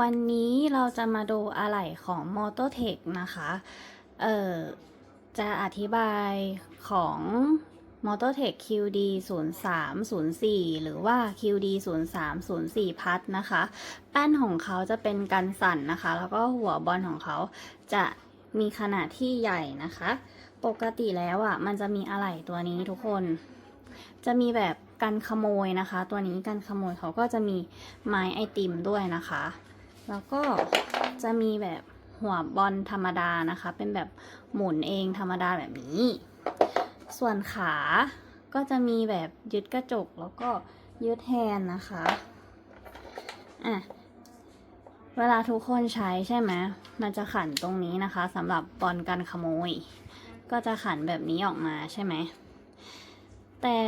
วันนี้เราจะมาดูอะไหล่ของ m o t o t e c h นะคะ เอ่อ จะอธิบายของ m o t o t e c h QD 0 3 0 4 หรือว่า QD 0 3 0 4พัดนะคะ แป้นของเขาจะเป็นกันสั่นนะคะ แล้วก็หัวบอลของเขาจะมีขนาดที่ใหญ่นะคะ ปกติแล้วอะ มันจะมีอะไหล่ตัวนี้ทุกคน จะมีแบบกันขโมยนะคะ ตัวนี้กันขโมยเขาก็จะมีไม้ไอติมด้วยนะคะ แล้วก็จะมีแบบหัวบอลธรรมดานะคะ เป็นแบบหมุนเองธรรมดาแบบนี้ ส่วนขาก็จะมีแบบยึดกระจกแล้วก็ยึดแฮนนะคะ อะ เวลาทุกคนใช้ใช่ไหมมันจะขันตรงนี้นะคะสำหรับบอลกันขโมย ก็จะขันแบบนี้ออกมาใช่ไหม แต่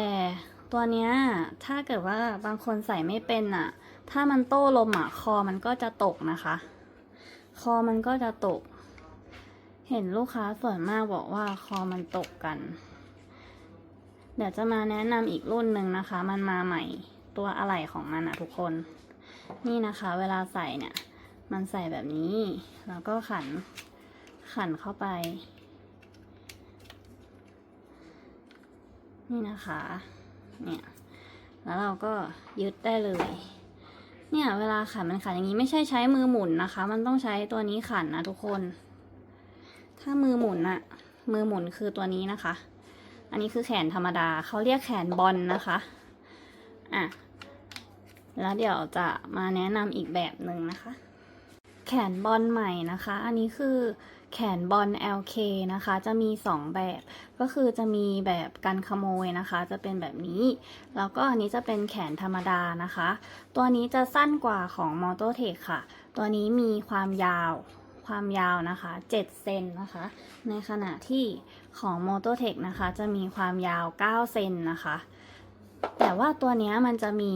ตัวเนี้ยถ้าเกิดว่าบางคนใส่ไม่เป็นอะ ถ้ามันโต้ลมอะคอมันก็จะตกนะคะ คอมันก็จะตก เห็นลูกค้าส่วนมากบอกว่าคอมันตกกัน เดี๋ยวจะมาแนะนำอีกรุ่นหนึ่งนะคะ มันมาใหม่ตัวอะไหล่ของมันอะทุกคน นี่นะคะ เวลาใส่เนี่ย มันใส่แบบนี้ แล้วก็ขันขันเข้าไป นี่นะคะ เนี่ย แล้วเราก็ยึดได้เลย เนี่ยเวลาขันมันขันอย่างนี้ไม่ใช่ใช้มือหมุนนะคะ มันต้องใช้ตัวนี้ขันนะทุกคน ถ้ามือหมุนอะมือหมุนคือตัวนี้นะคะ อันนี้คือแขนธรรมดาเขาเรียกแขนบอลนะคะอะแล้วเดี๋ยวจะมาแนะนำอีกแบบหนึ่งนะคะ แขนบอลใหม่นะคะ อันนี้คือ แขนบอล LK นะคะ จะมี 2 แบบ ก็คือจะมีแบบกันขโมยนะคะ จะเป็นแบบนี้ แล้วก็อันนี้จะเป็นแขนธรรมดานะคะ ตัวนี้จะสั้นกว่าของ m o t o t e c h ค่ะ ตัวนี้มีความยาวความยาวนะคะ 7 เซนนะคะ ในขณะที่ของ m o t o t e c h นะคะ จะมีความยาว 9 เซนนะคะ แต่ว่าตัวนี้มันจะมี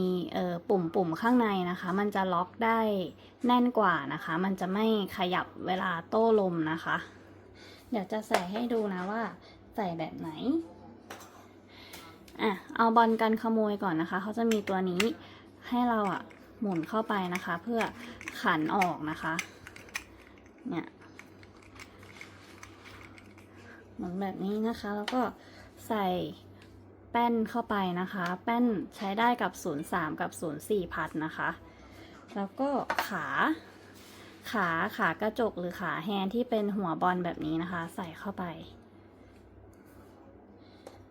ปุ่มปุ่มข้างในนะคะ มันจะล็อกได้แน่นกว่านะคะ มันจะไม่ขยับเวลาโต้ลมนะคะ เดี๋ยวจะใส่ให้ดูนะว่าใส่แบบไหนอะเอาบอลกันขโมยก่อนนะคะ เขาจะมีตัวนี้ให้เราอะหมุนเข้าไปนะคะ เพื่อขันออกนะคะ เนี่ยหมุนแบบนี้นะคะ แล้วก็ใส่ แป้นเข้าไปนะคะ แป้นใช้ได้กับ 03 กับ 04 พัดนะคะ แล้วก็ขาขาขากระจกหรือขาแฮนที่เป็นหัวบอลแบบนี้นะคะ ใส่เข้าไป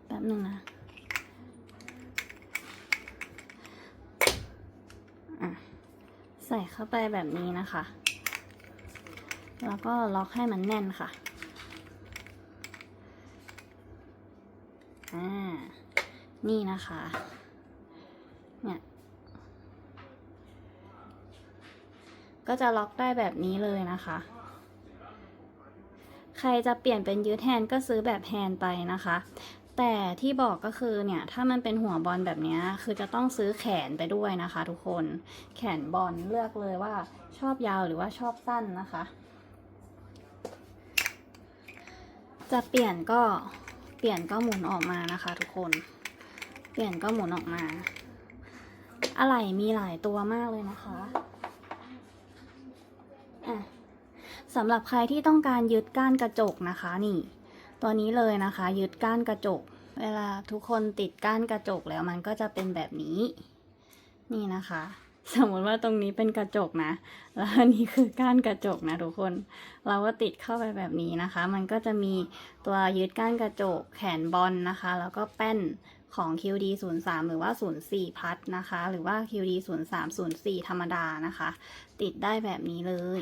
แป๊บหนึ่งนะใส่เข้าไปแบบนี้นะคะ แล้วก็ล็อกให้มันแน่นค่ะ อ่า นี่นะคะ เนี่ย ก็จะล็อกได้แบบนี้เลยนะคะ ใครจะเปลี่ยนเป็นยืดแฮนก็ซื้อแบบแฮนไปนะคะ แต่ที่บอกก็คือเนี่ย ถ้ามันเป็นหัวบอลแบบนี้คือจะต้องซื้อแขนไปด้วยนะคะ ทุกคน แขนบอลเลือกเลยว่าชอบยาวหรือว่าชอบสั้นนะคะจะเปลี่ยนก็เปลี่ยนก็หมุนออกมานะคะทุกคน เปลี่ยนก็หมุนออกมา อะไหล่มีหลายตัวมากเลยนะคะอะสำหรับใครที่ต้องการยึดก้านกระจกนะคะนี่ ตัวนี้เลยนะคะ ยึดก้านกระจก เวลาทุกคนติดก้านกระจกแล้วมันก็จะเป็นแบบนี้ นี่นะคะ สมมติว่าตรงนี้เป็นกระจกนะ แล้วอันนี้คือก้านกระจกนะทุกคน เราก็ติดเข้าไปแบบนี้นะคะ มันก็จะมีตัวยึดก้านกระจกแขนบอลนะคะ แล้วก็แป้นของ QD 0 3หรือว่า 04 พัดนะคะ หรือว่า QD 0 3 04 ธรรมดานะคะ ติดได้แบบนี้เลย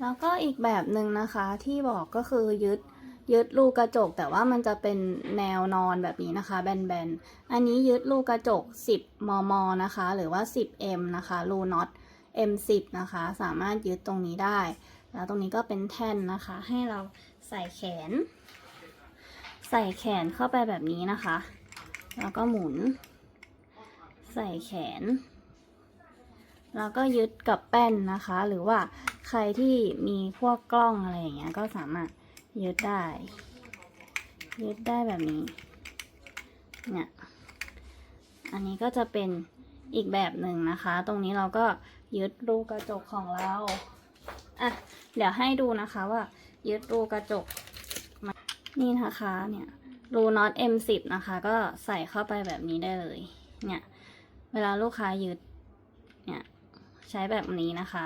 แล้วก็อีกแบบหนึ่งนะคะที่บอกก็คือยึด ยึดลูกกระจก แต่ว่ามันจะเป็นแนวนอนแบบนี้นะคะ แบนๆ อันนี้ยึดลูกกระจก 10 มม นะคะ หรือว่า 10 m นะคะ รูน็อต M10 นะคะ สามารถยึดตรงนี้ได้ แล้วตรงนี้ก็เป็นแท่นนะคะ ให้เราใส่แขน ใส่แขนเข้าไปแบบนี้นะคะ แล้วก็หมุน ใส่แขน แล้วก็ยึดกับแป้นนะคะ หรือว่าใครที่มีพวกกล้องอะไรอย่างเงี้ย ก็สามารถ ยึดได้ยึดได้แบบนี้เนี่ยอันนี้ก็จะเป็นอีกแบบหนึ่งนะคะ ตรงนี้เราก็ยึดรูกระจกของเราอะเดี๋ยวให้ดูนะคะว่ายึดรูกระจกนี่นะคะเนี่ยรูน็อต M10 นะคะ ก็ใส่เข้าไปแบบนี้ได้เลย เนี่ย เวลาลูกค้ายึด เนี่ย ใช้แบบนี้นะคะ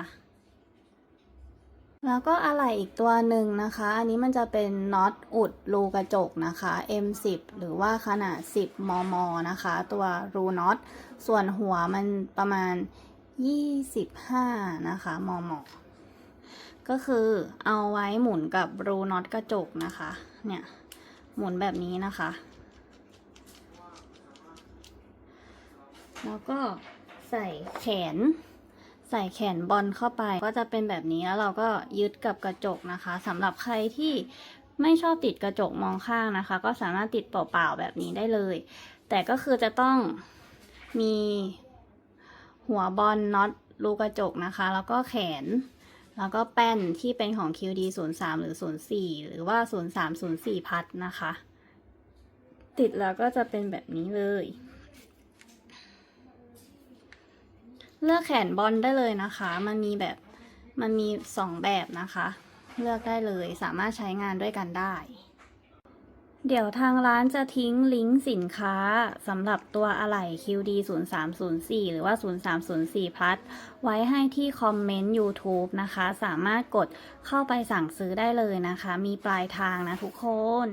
แล้วก็อะไหล่อีกตัวหนึ่งนะคะ อันนี้มันจะเป็นน็อตอุดรูกระจกนะคะ M10 หรือว่าขนาด 10 มม นะคะ ตัวรูน็อต ส่วนหัวมันประมาณ 25 นะคะ มม ก็คือเอาไว้หมุนกับรูน็อตกระจกนะคะ เนี่ย หมุนแบบนี้นะคะ แล้วก็ใส่แขน ใส่แขนบอลเข้าไปก็จะเป็นแบบนี้แล้วเราก็ยึดกับกระจกนะคะสำหรับใครที่ไม่ชอบติดกระจกมองข้างนะคะ ก็สามารถติดเปล่าๆแบบนี้ได้เลย แต่ก็คือจะต้องมีหัวบอลน็อตรูกระจกนะคะ แล้วก็แขน แล้วก็แป้นที่เป็นของ QD 0 3หรือ 04 หรือว่า 0 3 0 4 พัดนะคะ ติดแล้วก็จะเป็นแบบนี้เลย เลือกแขนบอลได้เลยนะคะ มันมีแบบมันมีสองแบบนะคะ เลือกได้เลยสามารถใช้งานด้วยกันได้ เดี๋ยวทางร้านจะทิ้งลิงก์สินค้าสำหรับตัวอะไหล่ QD 0 3 0 4 หรือว่า 0 3 0 4 plus ไว้ให้ที่คอมเมนต์ YouTube นะคะ สามารถกดเข้าไปสั่งซื้อได้เลยนะคะ มีปลายทางนะทุกคน